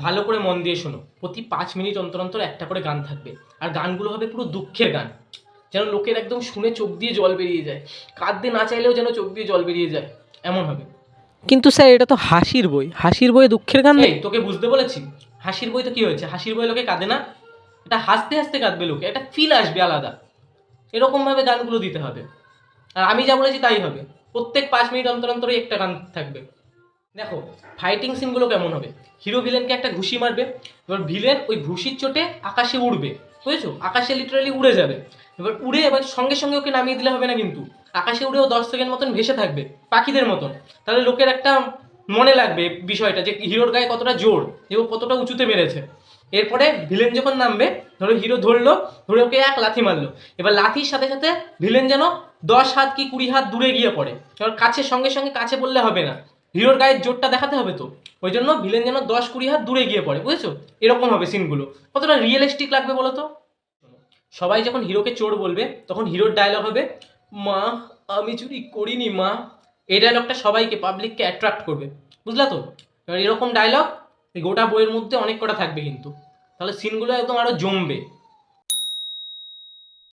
ভালো করে মন দিয়ে শোনো। প্রতি পাঁচ মিনিট অন্তর অন্তর একটা করে গান থাকবে। আর গানগুলো হবে পুরো দুঃখের গান। যেন লোকের একদম শুনে চোখ দিয়ে জল বেরিয়ে যায়। কাঁদতে না চাইলেও যেন চোখ দিয়ে জল বেরিয়ে যায়। এমন হবে। কিন্তু স্যার এটা তো হাসির বই। হাসির বইয়ে দুঃখের গান নেই তোকে বুঝতে বলেছি। হাসির বই তো কি হয়েছে? হাসির বই লোকে কাঁদে না? এটা হাসতে হাসতে কাঁদবে লোকে। একটা ফিল আসবে আলাদা। এরকমভাবে গানগুলো দিতে হবে। আর আমি যা বলেছি তাই হবে। প্রত্যেক পাঁচ মিনিট অন্তর অন্তরে একটা গান থাকবে। দেখো ফাইটিং সিনগুলো কেমন হবে? হিরো ভিলেনকে একটা ঘুষি মারবে, এবার ভিলেন ওই ঘুষির চোটে আকাশে উড়বে, বুঝেছ? আকাশে লিটারালি উড়ে যাবে। এবার উড়ে, এবার সঙ্গে সঙ্গে ওকে নামিয়ে দিলে হবে না কিন্তু। আকাশে উড়েও দশ সেকেন্ড মতন ভেসে থাকবে, পাখিদের মতন। তাহলে লোকের একটা মনে লাগবে বিষয়টা যে হিরোর গায়ে কতটা জোর, যে ও কতটা উঁচুতে মেরেছে। এরপরে ভিলেন যখন নামবে, ধরো হিরো ধরলো, ধরে ওকে এক লাথি মারলো। এবার লাথির সাথে সাথে ভিলেন যেন দশ হাত কি কুড়ি হাত দূরে গিয়ে পড়ে। এবার কাছে, সঙ্গে সঙ্গে কাছে বললে হবে না। হিরোর গায়ের জোরটা দেখাতে হবে তো। ওই জন্য ভিলেন যেন দশ কুড়ি হাত দূরে গিয়ে পড়ে, বুঝেছ? এরকম হবে সিনগুলো কতটা রিয়েলিস্টিক লাগবে বলো তো? সবাই যখন হিরোকে চোর বলবে, তখন হিরোর ডায়লগ হবে, মা, আমি চুরি করিনি, মা। এই ডায়লগটা সবাইকে পাবলিককে অ্যাট্রাক্ট করবে। বুঝলা তো? এবার এরকম ডায়লগ এই গোটা বইয়ের মধ্যে অনেক কটা থাকবে কিন্তু। তাহলে সিনগুলো একদম আরও জমবে।